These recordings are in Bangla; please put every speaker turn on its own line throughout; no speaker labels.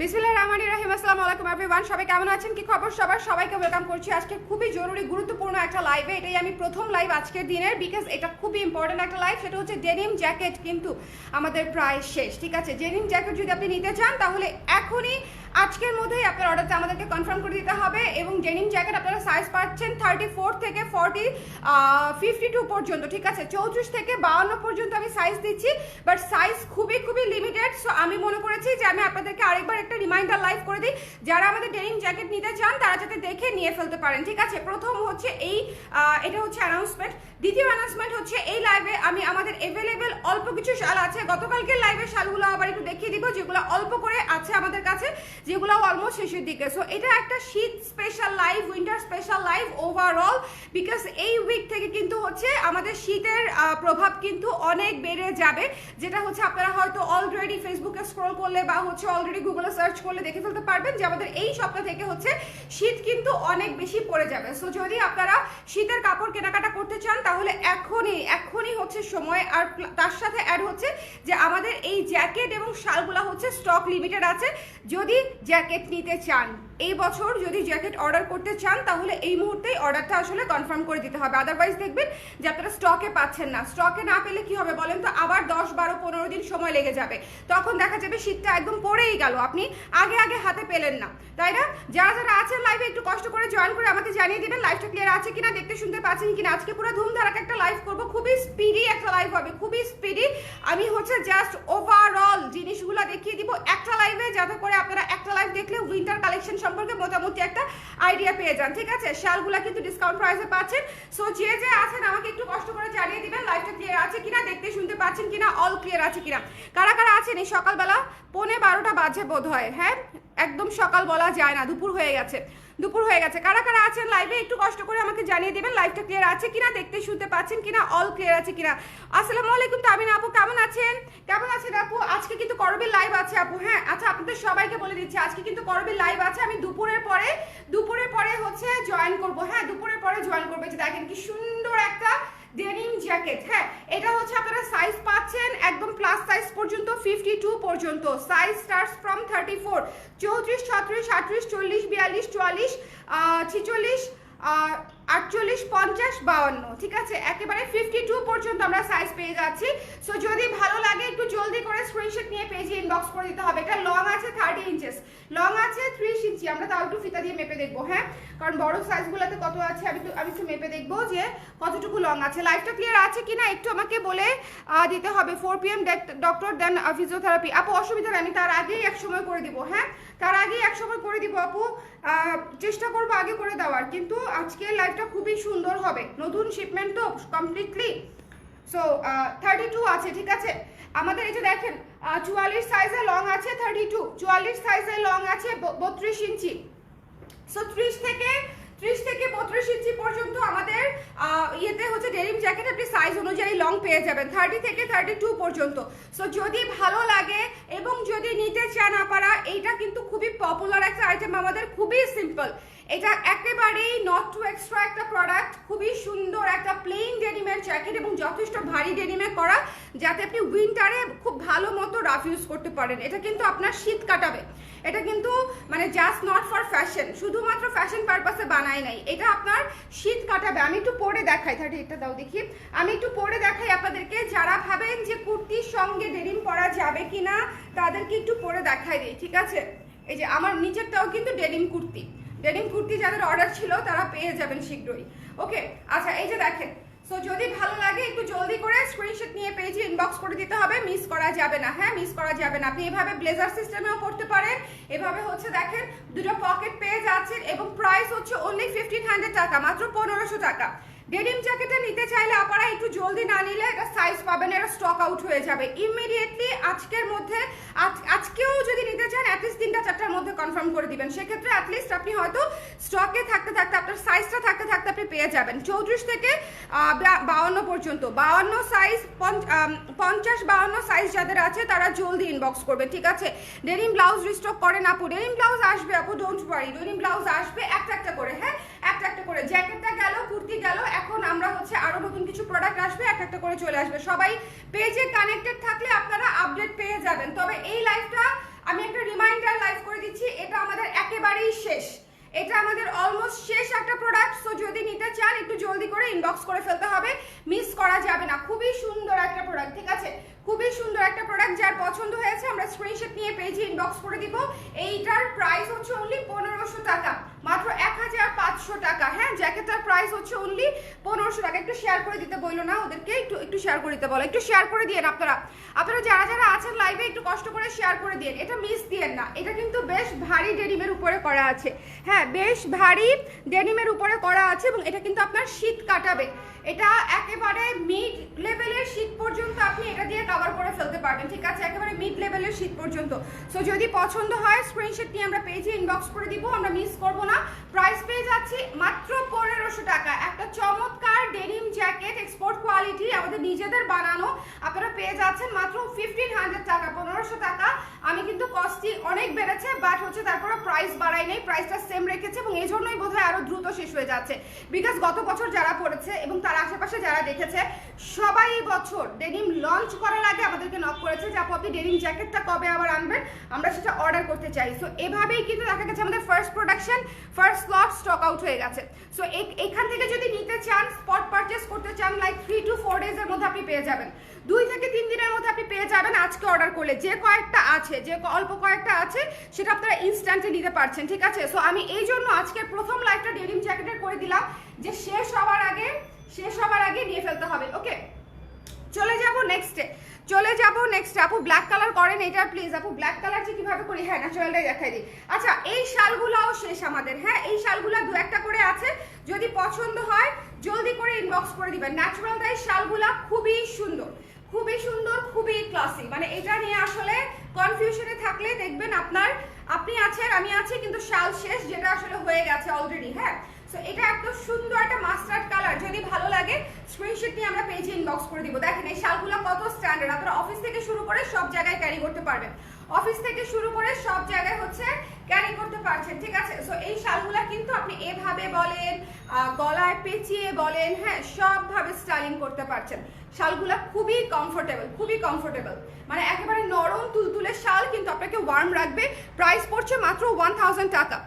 বিসমিল্লাহির রহমানির রহিম। আসসালামু আলাইকুম এভরিওয়ান সবাই কেমন আছেন? কি খবর সবার? সবাইকে ওয়েলকাম করছি। আজকে খুবই জরুরি, গুরুত্বপূর্ণ একটা লাইভে এটাই আমি প্রথম লাইভ আজকের দিনের বিকজ এটা খুবই ইম্পর্টেন্ট একটা লাইভ সেটা হচ্ছে ডেনিম জ্যাকেট কিন্তু আমাদের প্রায় শেষ, ঠিক আছে? ডেনিম জ্যাকেট যদি আপনি নিতে চান, তাহলে এখনই আজকের মধ্যেই আপনার অর্ডারটা আমাদেরকে কনফার্ম করে দিতে হবে এবং ডেনিম জ্যাকেট আপনারা সাইজ পাচ্ছেন থার্টি ফোর থেকে ফর্টি ফিফটি টু পর্যন্ত, ঠিক আছে? চৌত্রিশ থেকে বাউন্ন পর্যন্ত আমি সাইজ দিচ্ছি বাট সাইজ খুবই খুবই লিমিটেড সো আমি মনে করেছি যে আমি আপনাদেরকে আরেকবার একটা রিমাইন্ডার লাইভ করে দিই। যারা আমাদের ডেনিম জ্যাকেট নিতে চান, তারা যাতে দেখে নিয়ে ফেলতে পারেন, ঠিক আছে? প্রথম হচ্ছে এই এটা হচ্ছে অ্যানাউন্সমেন্ট দ্বিতীয় অ্যানাউন্সমেন্ট হচ্ছে এই লাইভে আমি আমাদের এভেলেবেল অল্প কিছু শাল আছে। গতকালকের লাইভে শালগুলো আবার একটু দেখিয়ে দিব, যেগুলো অল্প করে আছে আমাদের কাছে, যেগুলো অলমোস্ট শেষের দিকে। সো এটা একটা শীত special live winter special live overall because এই উইক থেকে কিন্তু হচ্ছে আমাদের শীতের প্রভাব কিন্তু অনেক বেড়ে যাবে, যেটা হচ্ছে আপনারা হয়তো অলরেডি ফেসবুকে স্ক্রল করলে বা হচ্ছে অলরেডি গুগলে সার্চ করলে দেখে ফেলতে পারবেন যে আমাদের এই সপ্তাহ থেকে হচ্ছে শীত কিন্তু অনেক বেশি পড়ে যাবে। সো যদি আপনারা শীতের কাপড় কেনাকাটা করতে চান, তাহলে এখনই এখনই হচ্ছে সময় আর তার সাথে অ্যাড হচ্ছে যে আমাদের এই জ্যাকেট এবং শালগুলো হচ্ছে স্টক লিমিটেড আছে যদি জ্যাকেট নিতে চান। এই বছর যদি জ্যাকেট অর্ডার করতে চান, তাহলে এই মুহূর্তেই অর্ডারটা আসলে কনফার্ম করে দিতে হবে। আদারওয়াইজ দেখবেন যে আপনারা স্টকে পাচ্ছেন না। স্টকে না পেলে কি হবে বলেন তো? আবার দশ, বারো, পনেরো দিন সময় লেগে যাবে। তখন দেখা যাবে শীতটা একদম পড়েই গেল। আপনি আগে আগে হাতে পেলেন না। তাই না? যারা যারা আছেন লাইভে একটু কষ্ট করে জয়েন করে আমাকে জানিয়ে দিবেন লাইভটা ক্লিয়ার আছে কিনা, দেখতে, শুনতে পাচ্ছেন কিনা। আজকে পুরো ধুমধারাক একটা লাইভ করব। খুবই স্পিডি একটা লাইভ হবে। খুবই স্পিডি আমি হচ্ছে জাস্ট ওভারঅল জিনিসগুলো দেখিয়ে দিব। একটা লাইভে যাতে করে আপনারা একটা লাইভ দেখলে উইন্টার কালেকশন সম্পর্কে মোটামুটি একটা আইডিয়া পেয়ে যান, ঠিক আছে? শালগুলা কিন্তু ডিসকাউন্ট প্রাইসে পাচ্ছেন। সো যে যে আছেন, আমাকে একটু কষ্ট করে জানিয়ে দিবেন লাইফটা ক্লিয়ার আছে কিনা, দেখতে শুনতে পাচ্ছেন কিনা অল ক্লিয়ার আছে কিনা। কারা কারা আছেন? এই সকালবেলা পৌনে বারোটা বাজে বোধ হয় হ্যাঁ? একদম সকাল বলা যায় না, দুপুর হয়ে গেছে। দুপুর হয়ে গেছে। কারা কারা আছেন লাইভে একটু কষ্ট করে আমাকে জানিয়ে দেবেন লাইভটা ক্লিয়ার আছে কিনা, দেখতে শুনতে পাচ্ছেন কিনা অল ক্লিয়ার আছে কিনা। আসসালামু আলাইকুম তামিন আপু, কেমন আছেন? কেমন আছেন আপু? আজকে কিন্তু করবের লাইভ আছে আপু হ্যাঁ? আচ্ছা আপনাদের সবাইকে বলে দিচ্ছি, আজকে কিন্তু করবের লাইভ আছে। আমি দুপুরের পরে দুপুরের পরে হচ্ছে জয়েন করব হ্যাঁ? দুপুরের পরে জয়েন করব। দেখেন কি সুন্দর একটা ডেনিম জ্যাকেট হ্যাঁ এটা হচ্ছে আপনারা সাইজ পাচ্ছেন একদম প্লাস সাইজ পর্যন্ত ফিফটি টু পর্যন্ত। Size starts from thirty four চৌত্রিশ, ছত্রিশ, আটত্রিশ, চল্লিশ, বিয়াল্লিশ, চুয়াল্লিশ ছিচল্লিশ আটচল্লিশ, পঞ্চাশ, বাউন্ন, ঠিক আছে? একেবারে ফিফটি টু পর্যন্ত আমরা সাইজ পেয়ে যাচ্ছি। সো যদি ভালো লাগে, একটু জলদি করে স্ক্রিনশট নিয়ে পেজে ইনবক্স করে দিতে হবে। এটা লং আছে থার্টি ইঞ্চেস লং আছে ত্রিশ ইঞ্চি। আমরা তাও একটু ফিতা দিয়ে মেপে দেখব হ্যাঁ? কারণ বড় সাইজগুলোতে কত আছে, আমি আমি একটু মেপে দেখব যে কতটুকু লং আছে। লাইফটা ক্লিয়ার আছে কিনা একটু আমাকে বলে দিতে হবে। Four P M doctor then physiotherapy আপু, অসুবিধা নেই, আমি তার আগেই এক সময় করে দিব হ্যাঁ? তার আগে এক সময় করে দিব আপু। চেষ্টা করব আগে করে দেওয়ার। কিন্তু আজকে লাইফটা খুবই সুন্দর হবে। নতুন শিপমেন্ট তো কমপ্লিটলি সো থার্টি টু আছে, ঠিক আছে? আমাদের এই যে দেখেন চুয়াল্লিশ সাইজে লং আছে থার্টি টু চুয়াল্লিশ সাইজে লং আছে বত্রিশ ইঞ্চি। সো ত্রিশ থেকে ত্রিশ থেকে বত্রিশ ইঞ্চি পর্যন্ত আমাদের ইয়েতে হচ্ছে ডেনিম জ্যাকেট আপনি সাইজ অনুযায়ী লং পেয়ে যাবেন থার্টি থেকে থার্টি টু পর্যন্ত। সো যদি ভালো লাগে এবং যদি নিতে চান আপনারা, এইটা কিন্তু খুবই পপুলার একটা আইটেম আমাদের খুবই সিম্পল এটা একেবারেই নট টু এক্সট্রা একটা প্রোডাক্ট খুবই সুন্দর একটা প্লেন ডেনিমের জ্যাকেট এবং যথেষ্ট ভারী ডেনিমে করা, যাতে আপনি উইন্টারে খুব ভালো মতো রাফ ইউজ করতে পারেন। এটা কিন্তু আপনার শীত কাটাবে। এটা কিন্তু মানে জাস্ট নট ফর ফ্যাশন শুধুমাত্র ফ্যাশন পারপাসে বানায় নাই। এটা আপনার শীত কাটাবে। আমি একটু পরে দেখাই থার্টি এটা দাও দেখি। আমি একটু পরে দেখাই আপনাদেরকে, যারা ভাবেন যে কুর্তির সঙ্গে ডেনিম পরা যাবে কি না তাদেরকে একটু পরে দেখাই দিই, ঠিক আছে? এই যে আমার নিচেরটাও কিন্তু ডেনিম কুর্তি। ডেনিম কুর্তি যাদের অর্ডার ছিল তারা পেয়ে যাবেন শীঘ্রই। ওকে আচ্ছা এই যে দেখেন সো যদি ভালো লাগে, একটু জলদি করে স্ক্রিনশট নিয়ে পেজে ইনবক্স করে দিতে হবে মিস করা যাবে না। হ্যাঁ মিস করা যাবে না। আপনি এভাবে ব্লেজার সিস্টেমেও করতে পারেন। এভাবে হচ্ছে দেখেন, দুটো পকেট পেয়ে যাচ্ছেন এবং প্রাইস হচ্ছে অনলি ফিফটিন হান্ড্রেড টাকা, মাত্র পনেরোশো টাকা। ডেনিম জ্যাকেটটা নিতে চাইলে আপনারা একটু জলদি না নিলে এটা সাইজ পাবেন, এটা স্টক আউট হয়ে যাবে। ইমিডিয়েটলি আজকের মধ্যে, আজ- আজকেও যদি নিতে চান অ্যাটলিস্ট তিনটা চারটার মধ্যে কনফার্ম করে দিবেন। সেক্ষেত্রে অ্যাটলিস্ট আপনি হয়তো স্টকে থাকতে থাকতে, আপনার সাইজটা থাকতে থাকতে আপনি পেয়ে যাবেন। চৌত্রিশ থেকে বাউন্ন পর্যন্ত। বাউন্ন সাইজ পঞ্চাশ বাউন্ন সাইজ যাদের আছে, তারা জলদি ইনবক্স করবে, ঠিক আছে? ডেনিম ব্লাউজ রিস্টক করেন আপু। ডেনিম ব্লাউজ আসবে আপু ডোন্ট ওয়ারি ডেনিম ব্লাউজ আসবে, একটা একটা করে হ্যাঁ? একটা একটা করে জ্যাকেটটা গেল, কুর্তি গেল, এখন আমরা হচ্ছে আরও নতুন কিছু প্রোডাক্ট আসবে, এক একটা করে চলে আসবে। সবাই পেজে কানেক্টেড থাকলে আপনারা আপডেট পেয়ে যাবেন। তবে এই লাইফটা আমি একটা রিমাইন্ডার লাইভ করে দিচ্ছি, এটা আমাদের একেবারেই শেষ। এটা আমাদের অলমোস্ট শেষ একটা প্রোডাক্ট সো যদি নিতে চান, একটু জলদি করে ইনবক্স করে ফেলতে হবে। মিস করা যাবে না। খুবই সুন্দর একটা প্রোডাক্ট ঠিক আছে? খুবই সুন্দর একটা প্রোডাক্ট যার পছন্দ হয়েছে, আমরা স্ক্রিনশট নিয়ে পেজে ইনবক্স করে দিব। এইটার প্রাইস হচ্ছে অনলি পনেরোশো টাকা, মাত্র এক হাজার পাঁচশো টাকা। হ্যাঁ জ্যাকেটটার প্রাইস হচ্ছে অনলি পনেরোশো টাকা। একটু শেয়ার করে দিতে বলল না ওদেরকে, একটু একটু শেয়ার করে দিতে বলো। একটু শেয়ার করে দিয়েন আপনারা। আপনারা যারা যারা আছেন লাইভে একটু কষ্ট করে শেয়ার করে দিন এটা মিস দিয়েন না। এটা কিন্তু বেশ ভারী ডেনিমের উপরে করা আছে। হ্যাঁ বেশ ভারী ডেনিমের উপরে করা আছে এবং এটা কিন্তু আপনার শীত কাটাবে। এটা একেবারে মিড লেভেলের শীত পর্যন্ত আপনি এটা দিয়ে কভার করে ফেলতে পারবেন। ঠিক আছে, একেবারে মিড লেভেলের শীত পর্যন্ত। সো যদি পছন্দ হয় স্ক্রিনশট আমরা পেজে ইনবক্স করে দিব, আমরা মিস করব না। প্রাইস পেয়ে যাচ্ছি মাত্র পনেরোশো টাকা। একটা চমৎকার ডেনিম জ্যাকেট এক্সপোর্ট কোয়ালিটি আমাদের নিজেদের বানানো। আপনারা পেয়ে যাচ্ছেন মাত্র ফিফটিন হান্ড্রেড টাকা, পনেরোশো টাকা। আমি কিন্তু কস্টটি অনেক বেড়েছে বাট হচ্ছে তারপরে প্রাইস বাড়াই নেই প্রাইসটা সেম রেখেছে, এবং এই জন্যই বোধ হয় আরও দ্রুত শেষ হয়ে যাচ্ছে। বিকজ গত বছর যারা পড়েছে, এবং তার আশেপাশে যারা দেখেছে, সবাই বছর ডেনিম লঞ্চ করার করেছে যে, আপু, আপনি ডেনিম জ্যাকেটটা কবে আবার আনবেন? আমরা সেটা অর্ডার করতে চাই। সো এভাবেই কিন্তু দেখা গেছে আমাদের first production first slot stock out হয়ে গেছে। সো এখান থেকে যদি নিতে চান স্পট পারচেস করতে চান লাইক থ্রি টু ফোর ডেজের মধ্যে আপনি পেয়ে যাবেন। দুই থেকে তিন দিনের মধ্যে আপনি পেয়ে যাবেন আজকে অর্ডার করলে। যে কয়েকটা আছে, যে অল্প কয়েকটা আছে, সেটা আপনারা ইনস্ট্যান্টে নিতে পারছেন, ঠিক আছে? সো আমি এই জন্য আজকের প্রথম লাইভটা ডেনিম জ্যাকেটের করে দিলাম, যে শেষ হওয়ার আগে, শেষ হওয়ার আগে নিয়ে ফেলতে হবে ওকে চলে যাব নেক্সটে চলে যাব নেক্সট আপু ব্ল্যাক কালার করেন এটা প্লিজ আপু ব্ল্যাক কালার যে কীভাবে করি হ্যাঁ ন্যাচারালটাই দেখাই দিই। আচ্ছা এই শালগুলাও শেষ আমাদের হ্যাঁ এই শালগুলা দু একটা করে আছে, যদি পছন্দ হয়, জলদি করে ইনবক্স করে দিবেন। ন্যাচারাল ডাই শালগুলা খুবই সুন্দর খুবই সুন্দর, খুবই ক্লাসি মানে এটা নিয়ে আসলে কনফিউশনে থাকলে দেখবেন আপনার, আপনি আছেন, আমি আছি, কিন্তু শাল শেষ, যেটা আসলে হয়ে গেছে অলরেডি হ্যাঁ? সো এটা একদম সুন্দর একটা মাস্টার্ড কালার যদি ভালো লাগে স্ক্রিনশট নিয়ে আমরা পেজে ইনবক্স করে দিব। দেখেন, এই শালগুলো কত স্ট্যান্ডার্ড আপনারা অফিস থেকে শুরু করে সব জায়গায় ক্যারি করতে পারবেন। অফিস থেকে শুরু করে সব জায়গায় হচ্ছে ক্যারি করতে পারছেন, ঠিক আছে? সো এই শালগুলা কিন্তু আপনি এভাবে বলেন গলায় পেঁচিয়ে বলেন হ্যাঁ সবভাবে স্টাইলিং করতে পারছেন। শালগুলা খুবই কমফোর্টেবল খুবই কমফোর্টেবল মানে একেবারে নরম, তুলতুলে শাল কিন্তু আপনাকে ওয়ার্ম রাখবে। প্রাইস পড়ছে মাত্র ওয়ান টাকা।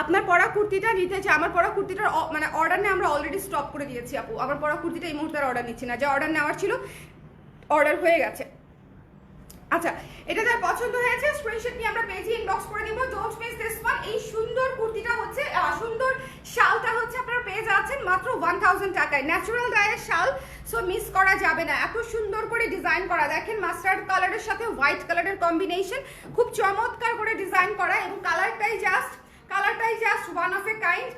আপনার পরা কুর্তিটা নিতে চাই আমার পরা কুর্তিটার মানে অর্ডার নিয়ে আমরা অলরেডি স্টপ করে দিয়েছি, আপু। আমার পরা কুর্তিটা এই মুহূর্তে অর্ডার নিচ্ছি না। যে অর্ডার নেওয়ার ছিল অর্ডার হয়ে গেছে। আচ্ছা এটা যার পছন্দ হয়েছে স্ক্রিনশট নিয়ে আমরা পেজে ইনবক্স করে দিব। ডোন্ট মিস দিস ওয়ান এই সুন্দর কুর্তিটা হচ্ছে সুন্দর শালটা হচ্ছে আপনারা পেয়ে যাচ্ছেন মাত্র ওয়ান থাউজেন্ড টাকায়। ন্যাচারাল গায়ের শাল সো মিস করা যাবে না। এত সুন্দর করে ডিজাইন করা। দেখেন মাস্টার্ড কালারের সাথে হোয়াইট কালারের কম্বিনেশন খুব চমৎকার করে ডিজাইন করা এবং কালারটাই জাস্ট কালারটাই just one of a kind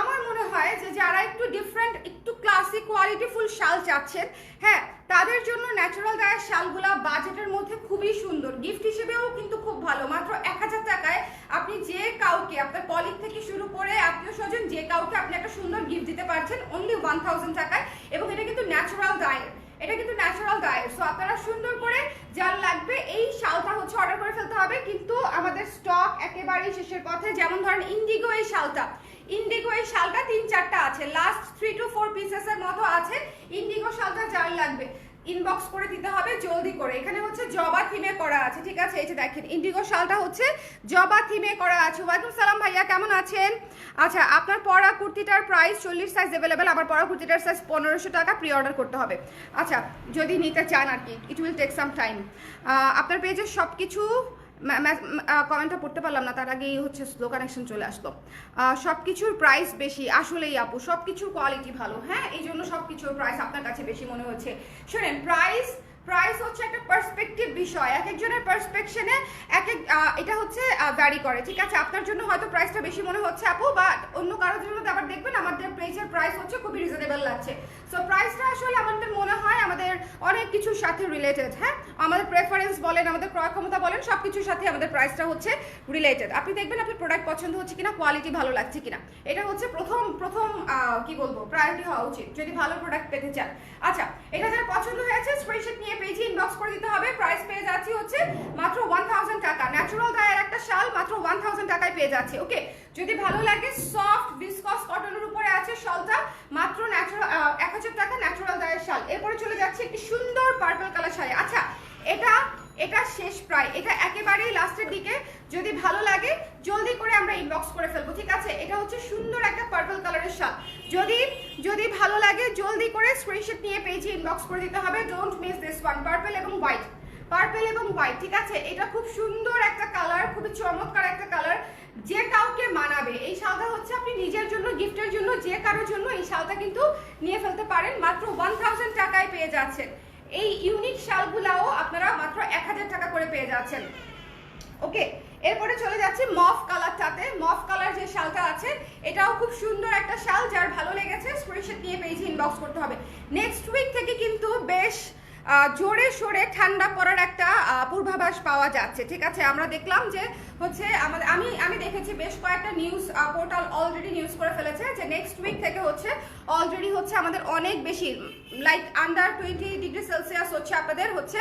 আমার মনে হয় যে যারা একটু ডিফারেন্ট একটু ক্লাসিক কোয়ালিটিফুল শাল চাচ্ছেন হ্যাঁ তাদের জন্য ন্যাচারাল গায়ের শালগুলা বাজেটের মধ্যে খুবই সুন্দর। গিফট হিসেবেও কিন্তু খুব ভালো। মাত্র এক হাজার টাকায় আপনি যে কাউকে, আপনার কলিগ থেকে শুরু করে আত্মীয় স্বজন যে কাউকে আপনি একটা সুন্দর গিফট দিতে পারছেন অনলি ওয়ান থাউজেন্ড টাকায়। এবং এটা কিন্তু ন্যাচারাল ডায়ের এটা কিন্তু ন্যাচারাল ডায়ের সো আপনারা সুন্দর করে যার লাগবে এই শালটা হচ্ছে অর্ডার করে ফেলতে হবে। কিন্তু আমাদের স্টক একেবারেই শেষের পথে, যেমন ধরেন ইন্ডিগো এই শালটা। ইন্ডিগো এই শালটা তিন চারটা আছে লাস্ট থ্রি টু ফোর পিসেসের মতো আছে। ইন্ডিগো শালটা যার লাগবে। ইনবক্স করে দিতে হবে, জলদি করে। এখানে হচ্ছে জবা থিমে করা আছে, ঠিক আছে? এই যে দেখেন ইন্ডিগো শালটা হচ্ছে জবা থিমে করা আছে। ওয়ালাইকুম সালাম ভাইয়া, কেমন আছেন? আচ্ছা আপনার পরা কুর্তিটার প্রাইস চল্লিশ সাইজ অ্যাভেলেবেল আমার পরা কুর্তিটার সাইজ পনেরোশো টাকা প্রি অর্ডার করতে হবে। আচ্ছা যদি নিতে চান আর কি it will take some time আপনার পেজে সব কিছু কমেন্টটা পড়তে পারলাম না, তার আগেই হচ্ছে স্লো কানেকশন চলে আসলো। সব কিছুর প্রাইস বেশি, আসলেই আপু সব কিছুর কোয়ালিটি ভালো হ্যাঁ? এই জন্য সব কিছুর প্রাইস আপনার কাছে বেশি মনে হচ্ছে। শোনেন প্রাইস প্রাইস হচ্ছে একটা পার্সপেক্টিভ বিষয়, এক একজনের পার্সপেকশনে এক এক এটা হচ্ছে ভ্যারি করে, ঠিক আছে? আপনার জন্য হয়তো প্রাইসটা বেশি মনে হচ্ছে আপু বা অন্য কারোর জন্য আবার দেখবেন আমাদের পেজের প্রাইস হচ্ছে খুবই রিজনেবল লাগছে। সো প্রাইসটা আসলে আমাদের মনে হয় আমাদের অনেক কিছুর সাথে রিলেটেড হ্যাঁ? আমাদের প্রেফারেন্স বলেন, আমাদের ক্রয় ক্ষমতা বলেন সব কিছুর সাথে আমাদের প্রাইসটা হচ্ছে রিলেটেড আপনি দেখবেন আপনার প্রোডাক্ট পছন্দ হচ্ছে কিনা কোয়ালিটি ভালো লাগছে কিনা। এটা হচ্ছে প্রথম প্রথম কি বলব প্রায়োরিটি হওয়া উচিত, যদি ভালো প্রোডাক্ট পেতে চান। আচ্ছা এটা যার পছন্দ হয়েছে স্ক্রিনশট নিয়ে পেজে ইনবক্স করে দিতে হবে। প্রাইস পেয়ে যাচ্ছি হচ্ছে মাত্র ওয়ান টাকা। ন্যাচুরাল গায়ের একটা শাল মাত্র ওয়ান টাকায় পেয়ে যাচ্ছে ওকে যদি ভালো লাগে সফট বিসকস কটনের উপরে আছে শালটা, মাত্র ন্যাচারাল এক হাজার টাকা ন্যাচারাল গায়ের শাল। এরপরে চলে যাচ্ছে একটি সুন্দর পার্পল কালার শাড়ি। আচ্ছা এটা এটা শেষ প্রায়। এটা একেবারেই লাস্টের দিকে। যদি ভালো লাগে, জলদি করে আমরা ইনবক্স করে ফেলব, ঠিক আছে? এটা হচ্ছে সুন্দর একটা পার্পল কালারের শাল। যদি যদি ভালো লাগে, জলদি করে স্ক্রিনশট নিয়ে পেজে ইনবক্স করে দিতে হবে। Don't miss this one purple এবং হোয়াইট পার্পল এবং হোয়াইট ঠিক আছে? এটা খুব সুন্দর একটা কালার খুবই চমৎকার একটা কালার যে কাউকে মানাবে, এই শালটা হচ্ছে আপনি নিজের জন্য, গিফটের জন্য, যে কারোর জন্য এই শালটা কিন্তু নিয়ে ফেলতে পারেন। মাত্র ওয়ান টাকায় পেয়ে যাচ্ছেন। এই ইউনিক শালগুলাও আপনারা মাত্র এক হাজার টাকা করে পেয়ে যাচ্ছেন। ওকে, এরপরে চলে যাচ্ছে মফ কালারটাতে। মফ কালার যে শালটা আছে, এটাও খুব সুন্দর একটা শাল, যার ভালো লেগেছে। স্ক্রিনশট নিয়ে পেয়েছি ইনবক্স করতে হবে। নেক্সট উইক থেকে কিন্তু বেশ জোরে সোরে ঠান্ডা পড়ার একটা পূর্বাভাস পাওয়া যাচ্ছে। ঠিক আছে? আমরা দেখলাম যে হচ্ছে আমাদের আমি আমি দেখেছি বেশ কয়েকটা নিউজ পোর্টাল অলরেডি নিউজ করে ফেলেছে যে নেক্সট উইক থেকে হচ্ছে অলরেডি হচ্ছে আমাদের অনেক বেশি like under twenty degree Celsius হচ্ছে আপনাদের হচ্ছে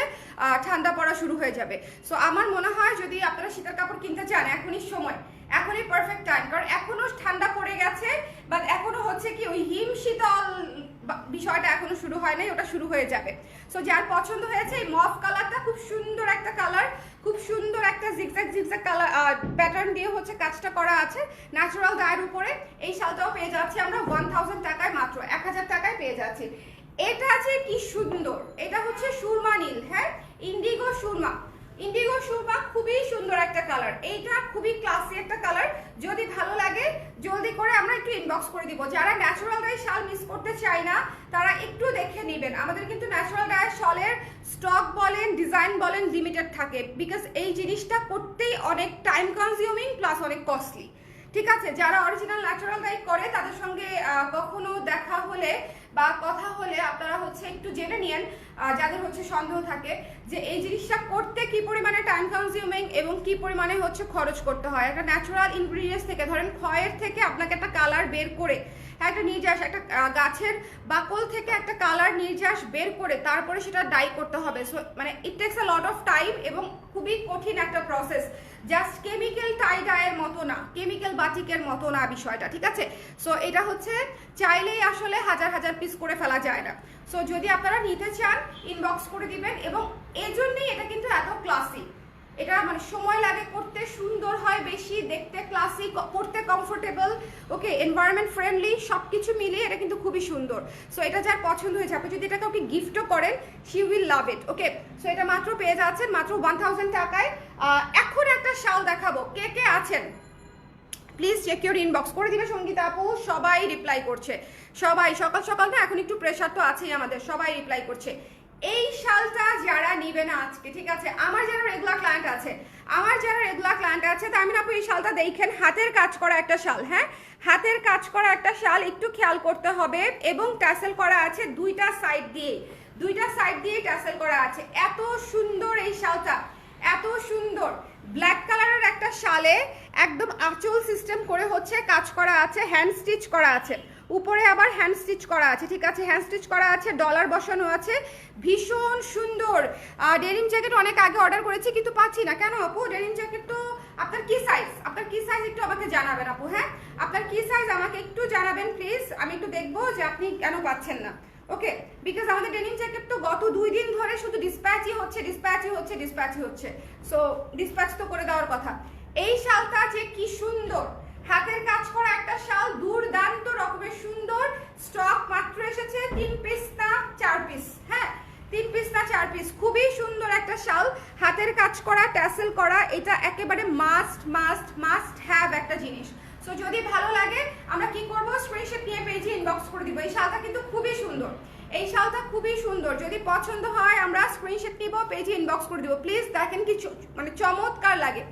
ঠান্ডা পড়া শুরু হয়ে যাবে। সো আমার মনে হয় যদি আপনারা শীতের কাপড় কিনতে চান, এখনই সময়। এখনই পারফেক্ট টাইম কারণ এখনও ঠান্ডা পড়ে গেছে বাট এখনও হচ্ছে কি ওই হিম শীতল বা- বিষয়টা এখনও শুরু হয় নাই ওটা শুরু হয়ে যাবে। সো যার পছন্দ হয়েছে, এই মফ কালারটা খুব সুন্দর একটা কালার খুব সুন্দর একটা জিগজ্যাগ জিগজ্যাগ কালার প্যাটার্ন দিয়ে হচ্ছে কাজটা করা আছে ন্যাচারাল গায়ের উপরে। এই শালটাও পেয়ে যাচ্ছি আমরা ওয়ান থাউজেন্ড টাকায় মাত্র, এক হাজার টাকায় পেয়ে যাচ্ছি। এটা আছে কি সুন্দর, এটা হচ্ছে সুরমা নীল হ্যাঁ? ইন্ডিগো সুরমা। ইন্ডিগো সুরমা খুবই সুন্দর একটা কালার এইটা খুবই ক্লাসি একটা কালার যদি ভালো লাগে, জলদি করে আমরা একটু ইনবক্স করে দিব। যারা ন্যাচারাল ডাই শাল মিস করতে চায় না, তারা একটু দেখে নেবেন। আমাদের কিন্তু ন্যাচারাল ডাই শালের স্টক বলেন ডিজাইন বলেন লিমিটেড থাকে। বিকজ এই জিনিসটা করতেই অনেক টাইম কনজিউমিং প্লাস অনেক কস্টলি ঠিক আছে, যারা অরিজিনাল ন্যাচারাল ডাই করে, তাদের সঙ্গে কখনো দেখা হলে বা কথা হলে আপনারা হচ্ছে একটু জেনে নিয়েন যাদের হচ্ছে সন্দেহ থাকে যে এই জিনিসটা করতে কি পরিমাণে টাইম কনজিউমিং এবং কি পরিমাণে হচ্ছে খরচ করতে হয়। একটা ন্যাচারাল ইনগ্রিডিয়েন্টস থেকে, ধরেন খয়ের থেকে আপনাকে একটা কালার বের করে একটা নির্যাস, একটা গাছের বাকল থেকে একটা কালার নির্যাস বের করে তারপরে সেটা ডাই করতে হবে। সো মানে it takes a lot of time এবং খুবই কঠিন একটা প্রসেস জাস্ট কেমিক্যাল টাই ডায়ের মতো না কেমিক্যাল বাটিকের মতো না বিষয়টা, ঠিক আছে? সো এটা হচ্ছে চাইলেই আসলে হাজার হাজার পিস করে ফেলা যায় না। সো যদি আপনারা নিতে চান ইনবক্স করে দিবেন এবং এজন্যই এটা কিন্তু এত ক্লাসিক এটা মানে সময় লাগে করতে, সুন্দর হয় বেশি, দেখতে ক্লাসি পড়তে কমফোর্টেবল ওকে এনভায়রনমেন্ট ফ্রেন্ডলি সব কিছু মিলিয়ে এটা কিন্তু খুবই সুন্দর। সো এটা যার পছন্দ হয়েছে। আপনি যদি এটা কাউকে গিফটও করেন she will love it okay so এটা মাত্র পেয়ে যাচ্ছেন, মাত্র ওয়ান থাউজেন্ড টাকায়। এখন একটা শাল দেখাবো। কে কে আছেন? প্লিজ চেক ইউর ইনবক্স করে দিবে সঙ্গীতা আপু, সবাই রিপ্লাই করছে। সবাই, সকাল সকাল না, এখন একটু প্রেশার তো আছেই আমাদের, সবাই রিপ্লাই করছে। এই শালটা যারা নিবে না আজকে, ঠিক আছে? আমার যারা রেগুলার ক্লায়েন্ট আছে, আমার যারা রেগুলার ক্লায়েন্ট আছে তামিন আপু এই শালটা দেখেন, হাতের কাজ করা একটা শাল হ্যাঁ? হাতের কাজ করা একটা শাল একটু খেয়াল করতে হবে এবং ট্যাসেল করা আছে দুইটা সাইড দিয়ে। দুইটা সাইড দিয়ে ট্যাসেল করা আছে। এত সুন্দর এই শালটা এত সুন্দর। ব্ল্যাক কালারের একটা শালে একদম আঁচল সিস্টেম করে হচ্ছে কাজ করা আছে হ্যান্ড স্টিচ করা আছে। উপরে আবার হ্যান্ড স্টিচ করা আছে, ঠিক আছে? হ্যান্ড স্টিচ করা আছে ডলার বসানো আছে। ভীষণ সুন্দর। ডেনিম জ্যাকেট অনেক আগে অর্ডার করেছি, কিন্তু পাচ্ছি না। কেন আপু? ডেনিম জ্যাকেট তো আপনার কি সাইজ আপনার কি সাইজ একটু আমাকে জানাবেন আপু হ্যাঁ? আপনার কি সাইজ আমাকে একটু জানাবেন প্লিজ আমি একটু দেখব যে আপনি কেন পাচ্ছেন না। ওকে বিকজ আমাদের ডেনিম জ্যাকেট তো গত দুই দিন ধরে শুধু ডিসপ্যাচই হচ্ছে ডিসপ্যাচই হচ্ছে ডিসপ্যাচই হচ্ছে। সো ডিসপ্যাচ তো করে দেওয়ার কথা। এই শালটা যে কি সুন্দর! হাতের কাজ করা একটা শাল দুর্দান্ত রকমের সুন্দর স্টক মাত্র এসেছে তিন পিস না চার পিস হ্যাঁ? তিন পিস না চার পিস, খুবই সুন্দর একটা শাল। হাতের কাজ করা, ট্যাসেল করা, এটা একেবারে মাস্ট মাস্ট মাস্ট হ্যাভ একটা জিনিস। সো যদি ভালো লাগে, আমরা কি করব? স্ক্রিনশট নিয়ে পেজে ইনবক্স করে দিব। এই শালটা কিন্তু খুবই সুন্দর। এই শালটা খুবই সুন্দর। যদি পছন্দ হয়, আমরা স্ক্রিনশট নিব, পেজে ইনবক্স করে দিব। প্লিজ দেখেন কি মানে চমৎকার লাগে।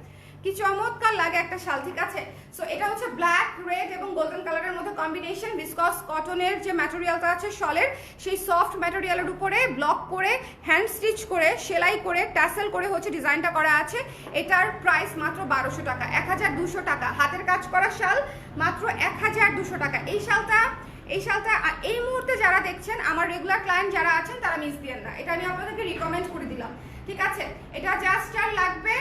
কি চমৎকার লাগে একটা শাল ঠিক আছে সো এটা হচ্ছে ব্ল্যাক রেড এবং গোল্ডেন কালারের মধ্যে কম্বিনেশন বিসকস কটনের যে ম্যাটেরিয়ালটা আছে শলের, সেই সফট ম্যাটেরিয়ালের উপরে ব্লক করে হ্যান্ড স্টিচ করে, সেলাই করে ট্যাসেল করে হচ্ছে ডিজাইনটা করা আছে। এটার প্রাইস মাত্র বারোশো টাকা, এক হাজার দুশো টাকা। হাতের কাজ করা শাল মাত্র এক হাজার দুশো টাকা। এই শালটা এই শালটা এই মুহূর্তে যারা দেখছেন, আমার রেগুলার ক্লায়েন্ট যারা আছেন, তারা মিস দিয়েন না। এটা আমি আপনাদেরকে রিকমেন্ড করে দিলাম। ঠিক আছে? এটা জাস্ট আর লাগবে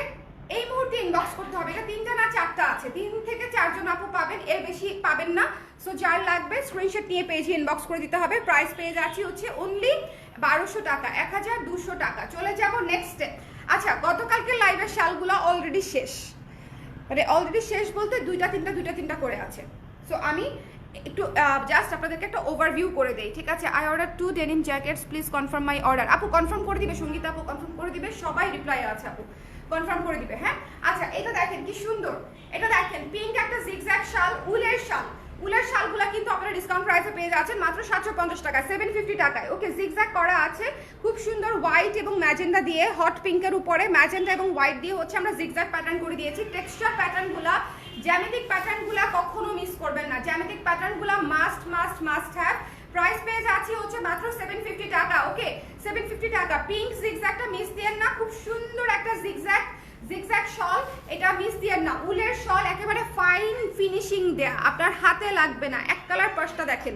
এই মুহূর্তে ইনবক্স করতে হবে। এটা তিনটা না, চারটা আছে। তিন থেকে চারজন আপু পাবেন, এর বেশি পাবেন না। সো যার লাগবে স্ক্রিনশট নিয়ে পেজে ইনবক্স করে দিতে হবে। প্রাইস পেয়ে যাচ্ছি হচ্ছে অনলি বারোশো টাকা, এক হাজার দুশো টাকা। চলে যাব নেক্সটে আচ্ছা গতকালকে লাইভের শালগুলো অলরেডি শেষ। মানে অলরেডি শেষ বলতে দুইটা, তিনটা দুইটা, তিনটা করে আছে। সো আমি একটু জাস্ট আপনাদেরকে একটা ওভারভিউ করে দেই, ঠিক আছে? I order two denim jackets please confirm my order আপু কনফার্ম করে দিবে, সঙ্গীতা আপু কনফার্ম করে দিবে, সবাই রিপ্লাই আছে, আপু। কনফার্ম করে দিবে হ্যাঁ? আচ্ছা এটা দেখেন কি সুন্দর। এটা দেখেন পিঙ্ক একটা জিগজ্যাগ শাল, উলের শাল। উলের শালগুলো কিন্তু আপনারা ডিসকাউন্ট প্রাইসে পেয়ে যাচ্ছেন মাত্র সাতশো পঞ্চাশ টাকা সেভেন ফিফটি টাকায়। ওকে জিগজ্যাগ করা আছে, খুব সুন্দর হোয়াইট এবং ম্যাজেন্ডা দিয়ে হট পিঙ্কের উপরে। ম্যাজেন্ডা এবং হোয়াইট দিয়ে হচ্ছে আমরা জিগজ্যাগ প্যাটার্ন করে দিয়েছি। টেক্সচার প্যাটার্নগুলা জ্যামিতিক প্যাটার্নগুলা কখনো মিস করবেন না। জ্যামিতিক প্যাটার্নগুলা must must must have price page আছে হচ্ছে মাত্র সেভেন ফিফটি টাকা ওকে সেভেন ফিফটি টাকা। পিঙ্ক জিগজ্যাগটা মিস দিয়ে না, খুব সুন্দর একটা জিগজ্যাগ জিগজ্যাগ শল এটা মিস দিয়ে না। উলের শল একেবারে ফাইন ফিনিশিং দেয়া, আপনার হাতে লাগবে না। এক কালার পাশটা দেখেন,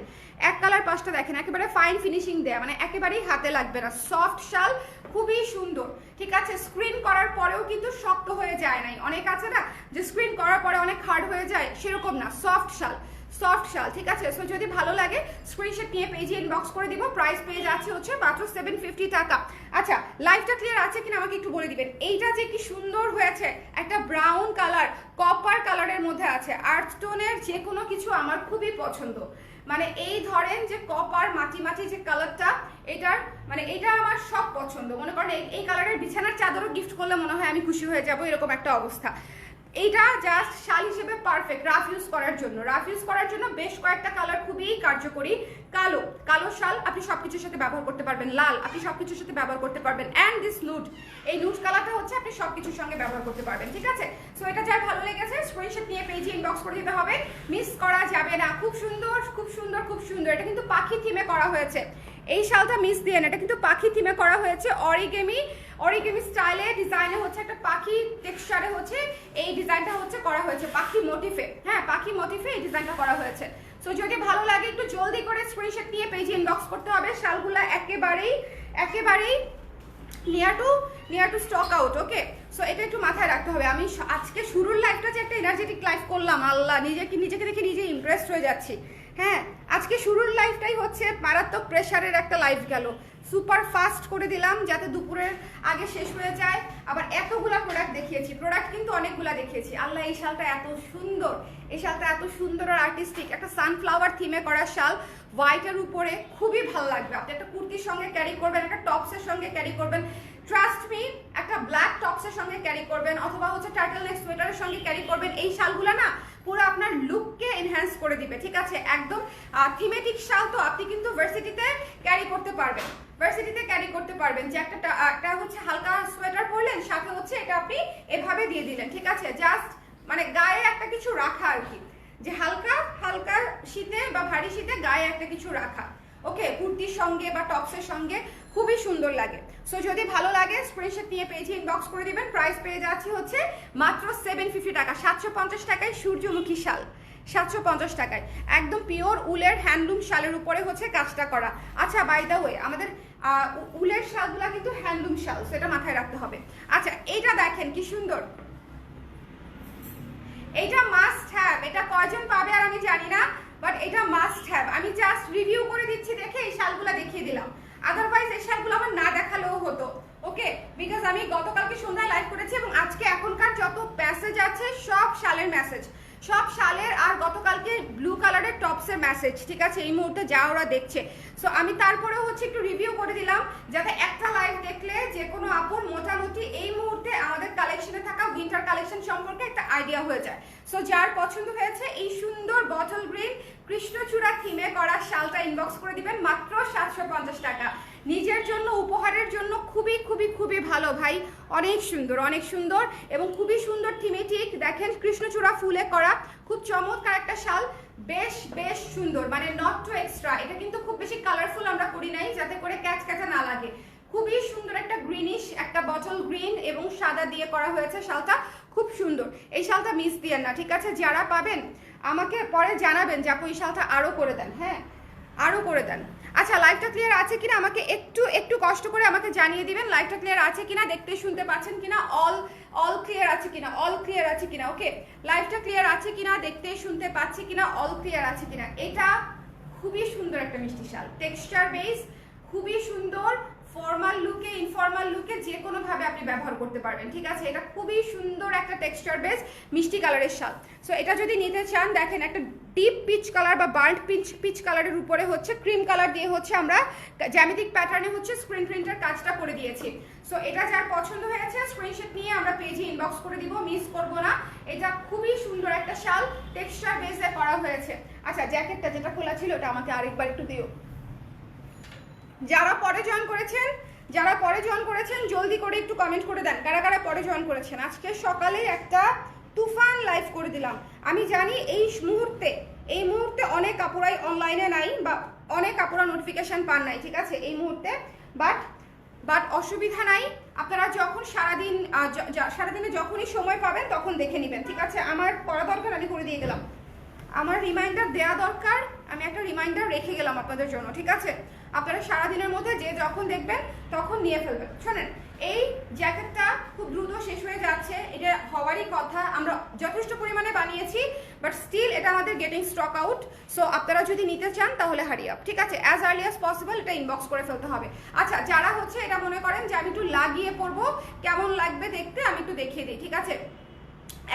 এক কালার পাশটা দেখেন, একেবারে ফাইন ফিনিশিং দেয়া মানে একেবারেই হাতে লাগবে না। সফট শাল খুবই সুন্দর, ঠিক আছে? স্ক্রিন করার পরেও কিন্তু শক্ত হয়ে যায় নাই। অনেক আছে না, যে স্ক্রিন করার পরে অনেক হার্ড হয়ে যায়, সেরকম না সফট শাল সফট শাল ঠিক আছে? সো যদি ভালো লাগে স্ক্রিনশট নিয়ে পেজে ইনবক্স করে দিব। প্রাইস পেয়ে যাচ্ছে হচ্ছে মাত্র সেভেন ফিফটি টাকা। আচ্ছা লাইফটা ক্লিয়ার আছে কিনা আমাকে একটু বলে দিবেন। এইটা যে কি সুন্দর হয়েছে, একটা ব্রাউন কালার কপার কালারের মধ্যে আছে। আর্থ টোনের যে কোনো কিছু আমার খুবই পছন্দ। মানে এই ধরেন যে কপার মাটি মাটি যে কালারটা এটার মানে এটা আমার সব পছন্দ। মনে করেন এই কালারের বিছানার চাদরও গিফট করলে মনে হয় আমি খুশি হয়ে যাব, এরকম একটা অবস্থা। এইটা জাস্ট শাল হিসেবে পারফেক্ট রাফ ইউজ করার জন্য। রাফ ইউজ করার জন্য বেশ কয়েকটা কালার খুবই কার্যকরী। কালো কালো শাল আপনি সবকিছুর সাথে ব্যবহার করতে পারবেন। লাল, আপনি সবকিছুর সাথে ব্যবহার করতে পারবেন। অ্যান্ড দিস নুট এই নুট কালারটা হচ্ছে আপনি সবকিছুর সঙ্গে ব্যবহার করতে পারবেন, ঠিক আছে? সো এটা যার ভালো লেগেছে স্ক্রিনশট নিয়ে পেজে ইনবক্স করে দিতে হবে। মিস করা যাবে না। খুব সুন্দর খুব সুন্দর খুব সুন্দর। এটা কিন্তু পাখি থিমে করা হয়েছে। এই শালটা মিস দিয়ে না, এটা কিন্তু পাখি থিমে করা হয়েছে। অরিগেমি অরিগেমি স্টাইলে ডিজাইনে হচ্ছে একটা পাখি টেক্সচারে হচ্ছে এই ডিজাইনটা হচ্ছে করা হয়েছে, পাখি মোটিফে হ্যাঁ পাখি মোটিফে এই ডিজাইনটা করা হয়েছে। সো যদি ভালো লাগে একটু জলদি করে স্ক্রিনশট নিয়ে পেজে ইনবক্স করতে হবে, শালগুলা একেবারেই একেবারেই near to near to stock out okay so এটা একটু মাথায় রাখতে হবে। আমি আজকে শুরুর লাইফটা যে একটা এনার্জেটিক লাইফ করলাম, আল্লাহ নিজেকে নিজেকে দেখে নিজে ইমপ্রেসড হয়ে যাচ্ছি। হ্যাঁ আজকে শুরুর লাইফটাই হচ্ছে মারাত্মক প্রেশারের একটা লাইফ গেল। সুপার ফাস্ট করে দিলাম যাতে দুপুরের আগে শেষ হয়ে যায়। আবার এতগুলা প্রোডাক্ট দেখিয়েছি। প্রোডাক্ট কিন্তু অনেকগুলা দেখিয়েছি। আল্লাহ, এই শালটা এত সুন্দর। এই শালটা এত সুন্দর আর আর্টিস্টিক একটা সানফ্লাওয়ার থিমে করা শাল। হোয়াইটের উপরে খুবই ভালো লাগবে। আপনি একটা কুর্তির সঙ্গে ক্যারি করবেন, একটা টপসের সঙ্গে ক্যারি করবেন। ট্রাস্ট মি একটা ব্ল্যাক টপসের সঙ্গে ক্যারি করবেন অথবা হচ্ছে টার্টল নেক সোয়েটারের সঙ্গে ক্যারি করবেন। এই শালগুলো না পুরো আপনার লুককে এনহ্যান্স করে দিবে, ঠিক আছে? একদম থিমেটিক শাল তো আপনি কিন্তু ভার্সিটিতে ক্যারি করতে পারবেন। ভার্সিটিতে ক্যারি করতে পারবেন যে একটা একটা হচ্ছে হালকা সোয়েটার পরলেন, সাথে হচ্ছে এটা আপনি এভাবে দিয়ে দিলেন, ঠিক আছে? জাস্ট মানে গায়ে একটা কিছু রাখা আর কি। যে হালকা হালকা শীতে বা ভারী শীতে গায়ে একটা কিছু রাখা। ওকে কুর্তির সঙ্গে বা টপসের সঙ্গে খুবই সুন্দর লাগে। সো যদি ভালো লাগে স্ক্রিনশট নিয়ে পেজে ইনবক্স করে দিবেন। প্রাইস পেয়ে যাচ্ছি হচ্ছে মাত্র সেভেন ফিফটি টাকা, সাতশো পঞ্চাশ টাকায় সূর্যমুখী শাল। সাতশো পঞ্চাশ টাকায়। একদম পিওর উলের হ্যান্ডলুম শালের উপরে হচ্ছে কাজটা করা। আচ্ছা বাই দ্য ওয়ে আমাদের উলের শালগুলা কিন্তু হ্যান্ডলুম শাল, সেটা মাথায় রাখতে হবে। আচ্ছা এইটা দেখেন কি সুন্দর। এইটা মাস্ট হ্যাভ এটা কয়জন পাবে আর আমি জানি না বাট এটা মাস্ট হ্যাভ আমি জাস্ট রিভিউ করে দিচ্ছি দেখে এই শালগুলো দেখিয়ে দিলাম। আদারওয়াইজ এই শালগুলো আমার না দেখালেও হতো ওকে বিকজ আমি গতকালকে সন্ধ্যায় লাইভ করেছি এবং আজকে এখনকার যত মেসেজ আছে, সব সালের মেসেজ সব সালের আর গতকালকে ব্লু কালারের টপসের মেসেজ ঠিক আছে? এই মুহূর্তে যা ওরা দেখছে। সো আমি তারপরেও হচ্ছে একটু রিভিউ করে দিলাম, যাতে একটা লাইভ দেখলে যে কোনো আপন মোটামুটি এই মুহূর্তে আমাদের কালেকশনে থাকা উইন্টার কালেকশন সম্পর্কে একটা আইডিয়া হয়ে যায়। সো যার পছন্দ হয়েছে, এই সুন্দর বটল গ্রিন কৃষ্ণচূড়া থিমে করা শালটা ইনবক্স করে দিবেন, মাত্র সাতশো পঞ্চাশ টাকা। নিজের জন্য, উপহারের জন্য খুবই খুবই খুবই ভালো ভাই। অনেক সুন্দর অনেক সুন্দর এবং খুবই সুন্দর থিমেটিক দেখেন কৃষ্ণচূড়া ফুলে করা খুব চমৎকার একটা শাল। বেশ বেশ সুন্দর মানে নট টু এক্সট্রা এটা কিন্তু খুব বেশি কালারফুল আমরা করি নাই, যাতে করে ক্যাচ ক্যাচা না লাগে। খুবই সুন্দর একটা গ্রিনিশ একটা বটল গ্রিন এবং সাদা দিয়ে করা হয়েছে শালটা। খুব সুন্দর। এই শালটা মিস দিয়েন না, ঠিক আছে? যারা পাবেন, আমাকে পরে জানাবেন যে আপু এই শালটা আরও করে দেন হ্যাঁ? আরও করে দেন। আচ্ছা লাইভটা ক্লিয়ার আছে কিনা? আমাকে একটু একটু কষ্ট করে আমাকে জানিয়ে দিবেন লাইভটা ক্লিয়ার আছে কিনা, দেখতে শুনতে পাচ্ছেন কিনা অল অল ক্লিয়ার আছে কিনা অল ক্লিয়ার আছে কিনা ওকে লাইভটা ক্লিয়ার আছে কিনা, দেখতে শুনতে পাচ্ছি কিনা অল ক্লিয়ার আছে কিনা? এটা খুবই সুন্দর একটা মিষ্টি শাল। টেক্সচার বেস খুবই সুন্দর ফর্মাল লুকে ইনফর্মাল লুকে যে কোনো ভাবে আপনি ব্যবহার করতে পারবেন, ঠিক আছে? এটা খুবই সুন্দর একটা টেক্সচার বেস মিষ্টি কালারের শাল। সো এটা যদি নিতে চান, দেখেন একটা ডিপ পিচ কালার বা বার্ন্ট পিচ পিচ কালারের উপরে হচ্ছে ক্রিম কালার দিয়ে হচ্ছে আমরা জ্যামিতিক প্যাটার্নে হচ্ছে স্ক্রিন প্রিন্টের কাজটা করে দিয়েছি। সো এটা যার পছন্দ হয়েছে স্ক্রিনশট নিয়ে আমরা পেজে ইনবক্স করে দিব মিস করব না। এটা খুবই সুন্দর একটা শাল টেক্সচার বেসে করা হয়েছে। আচ্ছা জ্যাকেটটা যেটা খোলা ছিল, ওটা আমাকে আরেকবার একটু দিও। যারা পরে জয়েন করেছেন, যারা পরে জয়েন করেছেন, জলদি করে একটু কমেন্ট করে দেন, কারা কারা পরে জয়েন করেছেন। আজকে সকালে একটা তুফান লাইভ করে দিলাম। আমি জানি এই মুহূর্তে এই মুহূর্তে অনেক কাপড়াই অনলাইনে নাই বা অনেক কাপড়া নোটিফিকেশন পান নাই, ঠিক আছে? এই মুহূর্তে বাট বাট অসুবিধা নাই। আপনারা যখন সারাদিন সারাদিনে যখনই সময় পাবেন, তখন দেখে নেবেন, ঠিক আছে? আমার করা দরকার, আমি করে দিয়ে গেলাম। আমার রিমাইন্ডার দেয়া দরকার, আমি একটা রিমাইন্ডার রেখে গেলাম আপনাদের জন্য, ঠিক আছে? আপনারা সারাদিনের মধ্যে যে যখন দেখবেন, তখন নিয়ে ফেলবেন। শোনেন, এই জ্যাকেটটা খুব দ্রুত শেষ হয়ে যাচ্ছে, এটা হওয়ারই কথা, আমরা যথেষ্ট পরিমাণে বানিয়েছি বাট স্টিল এটা আমাদের গেটিং স্টক আউট সো আপনারা যদি নিতে চান, তাহলে হারি আপ ঠিক আছে? অ্যাজ আর্লি অ্যাজ পসিবল এটা ইনবক্স করে ফেলতে হবে। আচ্ছা যারা হচ্ছে এটা মনে করেন যে আমি একটু লাগিয়ে পরবো, কেমন লাগবে দেখতে, আমি একটু দেখিয়ে দিই, ঠিক আছে?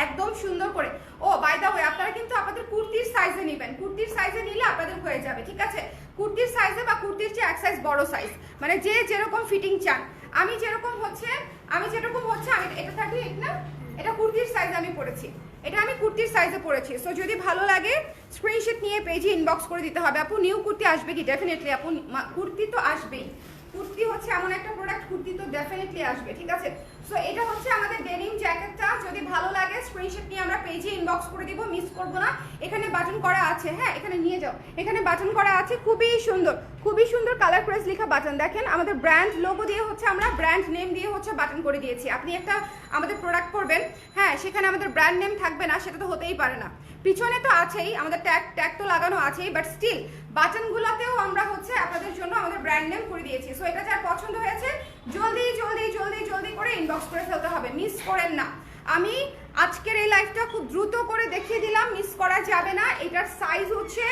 একদম সুন্দর করে। ও বাই দা ওয়ে আপনারা কিন্তু আপনাদের কুর্তির সাইজে নেবেন। কুর্তির সাইজে নিলে আপনাদের হয়ে যাবে, ঠিক আছে? কুর্তির সাইজে বা কুর্তির চেয়ে এক সাইজ বড় সাইজ মানে যে যেরকম ফিটিং চান। আমি যেরকম হচ্ছে, আমি যেরকম হচ্ছে, আমি এটা থাকি না, এটা কুর্তির সাইজ আমি পড়েছি এটা আমি কুর্তির সাইজে পড়েছি সো যদি ভালো লাগে স্ক্রিনশট নিয়ে পেজে ইনবক্স করে দিতে হবে। আপু নিউ কুর্তি আসবে কি? ডেফিনেটলি আপু কুর্তি তো আসবেই। কুর্তি হচ্ছে এমন একটা প্রোডাক্ট কুর্তি তো ডেফিনেটলি আসবে, ঠিক আছে? সো এটা হচ্ছে আমাদের ডেনিম জ্যাকেটটা যদি ভালো লাগে স্ক্রিনশট নিয়ে আমরা পেজে ইনবক্স করে দিব মিস করব না। এখানে বাটন করা আছে হ্যাঁ এখানে নিয়ে যাও। এখানে বাটন করা আছে, খুবই সুন্দর। খুবই সুন্দর কালার প্রেস লেখা বাটন দেখেন, আমাদের ব্র্যান্ড লোগো দিয়ে হচ্ছে আমরা ব্র্যান্ড নেম দিয়ে হচ্ছে বাটন করে দিয়েছি। আপনি একটা আমাদের প্রোডাক্ট করবেন হ্যাঁ সেখানে আমাদের ব্র্যান্ড নেম থাকবে না, সেটা তো হতেই পারে না। পিছনে তো আছেই, আমাদের ট্যাগ ট্যাগ তো লাগানো আছেই বাট স্টিল বাটনগুলোতেও আমরা হচ্ছে আপনাদের জন্য আমাদের ব্র্যান্ড নেম করে দিয়েছি। সো এটা যার পছন্দ হয়েছে, জলদি জলদি জলদি জলদি করে ইনবক্স করে ফেলতে হবে মিস করেন না। আমি আজকের এই লাইফটা খুব দ্রুত করে দেখিয়ে দিলাম মিস করা যাবে না, এটার সাইজ হচ্ছে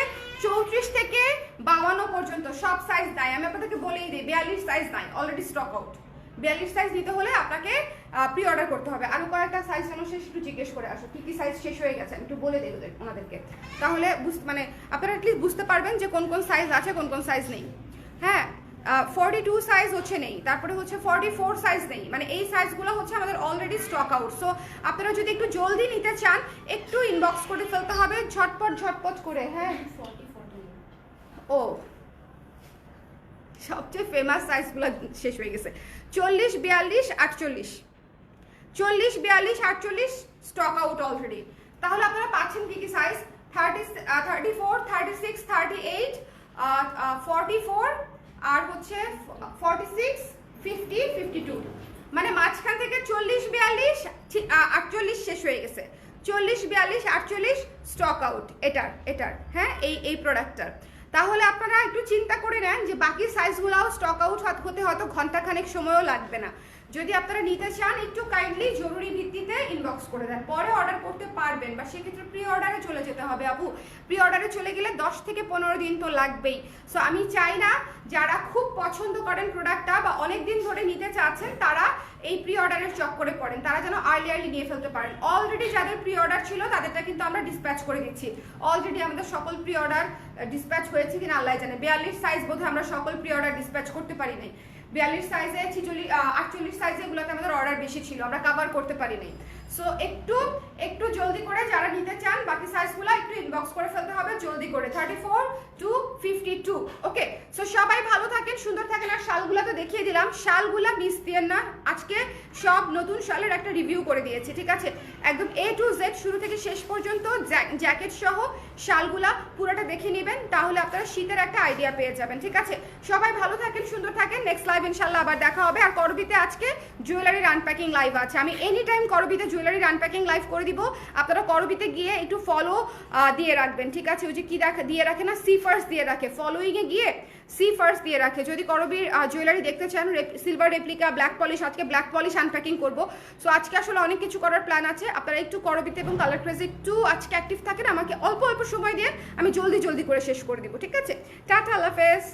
চৌত্রিশ থেকে বাউান্ন পর্যন্ত, সব সাইজ নাই আমি আপনাদেরকে বলেই দিই, বিয়াল্লিশ সাইজ নাই অলরেডি স্টক আউট বিয়াল্লিশ সাইজ নিতে হলে আপনাকে প্রি অর্ডার করতে হবে। আরও কয়েকটা সাইজ যেন শেষ একটু জিজ্ঞেস করে আসো কি কি সাইজ শেষ হয়ে গেছে একটু বলে ওদের- ওনাদেরকে। তাহলে মানে আপনারা অ্যাটলিস্ট বুঝতে পারবেন যে কোন কোন সাইজ আছে কোন কোন সাইজ নেই। হ্যাঁ ফর্টি টু সাইজ হচ্ছে নেই তারপরে হচ্ছে ফর্টি ফোর সাইজ নেই। মানে এই সাইজগুলো হচ্ছে আমাদের অলরেডি স্টক আউট সো আপনারা যদি একটু জলদি নিতে চান একটু ইনবক্স করে ফেলতে হবে ঝটপট ঝটপট করে হ্যাঁ। ও সবচেয়ে ফেমাস সাইজগুলো শেষ হয়ে গেছে। চল্লিশ, বিয়াল্লিশ, আটচল্লিশ। চল্লিশ, বিয়াল্লিশ, আটচল্লিশ স্টক আউট অলরেডি তাহলে আপনারা পাচ্ছেন কি কি size thirty thirty four thirty six thirty eight forty four আর হচ্ছে forty six fifty fifty two মানে মাঝখান থেকে চল্লিশ, বিয়াল্লিশ আটচল্লিশ শেষ হয়ে গেছে। চল্লিশ, বিয়াল্লিশ, আটচল্লিশ স্টক আউট এটার এটার হ্যাঁ? এই এই প্রোডাক্টটার তাহলে আপনারা একটু চিন্তা করে নেন যে বাকি সাইজগুলোও স্টক আউট হতে হয়তো ঘন্টাখানেক সময়ও লাগবে না। যদি আপনারা নিতে চান, একটু কাইন্ডলি জরুরি ভিত্তিতে ইনবক্স করে দেন। পরে অর্ডার করতে পারবেন, বা সেক্ষেত্রে প্রি অর্ডারে চলে যেতে হবে, আপু। প্রি অর্ডারে চলে গেলে দশ থেকে পনেরো দিন তো লাগবেই। সো আমি চাই না যারা খুব পছন্দ করেন প্রোডাক্টটা বা অনেক দিন ধরে নিতে চাচ্ছেন, তারা এই প্রি অর্ডারের চক্করে পড়েন। তারা যেন আর্লি আর্লি নিয়ে ফেলতে পারেন। অলরেডি যাদের প্রি অর্ডার ছিল, তাদেরটা কিন্তু আমরা ডিসপ্যাচ করে দিচ্ছি। অলরেডি আমাদের সকল প্রি অর্ডার ডিসপ্যাচ হয়েছে কিনা, আল্লাহ জানে। বিয়াল্লিশ সাইজ বোধহয় আমরা সকল প্রি অর্ডার ডিসপ্যাচ করতে পারি নাই। বিয়াল্লিশ সাইজে ছিচল্লিশ আটচল্লিশ সাইজে এগুলোতে আমাদের অর্ডার বেশি ছিল আমরা কাভার করতে পারিনি। সো একটু একটু জলদি করে যারা নিতে চান, বাকি সাইজগুলো একটু ইনবক্স করে ফেলতে হবে, জলদি করে। Thirty four to fifty two okay so সবাই ভালো থাকেন, সুন্দর থাকেন, আর শালগুলো তো দেখিয়ে দিলাম। শালগুলা মিস দিয়েন না। আজকে সব নতুন শালের একটা রিভিউ করে দিয়েছি, ঠিক আছে? একদম এ টু জেড শুরু থেকে শেষ পর্যন্ত জ্যাকেট সহ শালগুলা পুরোটা দেখে নেবেন, তাহলে আপনারা শীতের একটা আইডিয়া পেয়ে যাবেন, ঠিক আছে? সবাই ভালো থাকেন, সুন্দর থাকেন নেক্সট লাইভ ইনশাল্লাহ আবার দেখা হবে। আর করবিতে আজকে জুয়েলারির আনপ্যাকিং লাইভ আছে। আমি এনি টাইম করবিতে জুয়েলারির আনপ্যাকিং লাইভ করে দিব। আপনারা করবিতে গিয়ে একটু ফলো দিয়ে রাখবেন, ঠিক আছে? ওই যে কি রাখে দিয়ে রাখে না? সি ফার্স্ট দিয়ে রাখে। ফলোইংয়ে গিয়ে সি ফার্স্ট দিয়ে রাখে। যদি করবির জুয়েলারি দেখতে চান সিলভার রেপ্লিকা ব্ল্যাক পলিশ আজকে ব্ল্যাক পলিশ আনপ্যাকিং করব। সো আজকে আসলে অনেক কিছু করার প্ল্যান আছে। আপনারা একটু করবিতে এবং কালার ক্রেজি একটু আজকে অ্যাক্টিভ থাকেন, আমাকে অল্প অল্প সময় দিয়ে আমি জলদি জলদি করে শেষ করে দিব, ঠিক আছে? টাটা, আল্লাহ হাফেজ।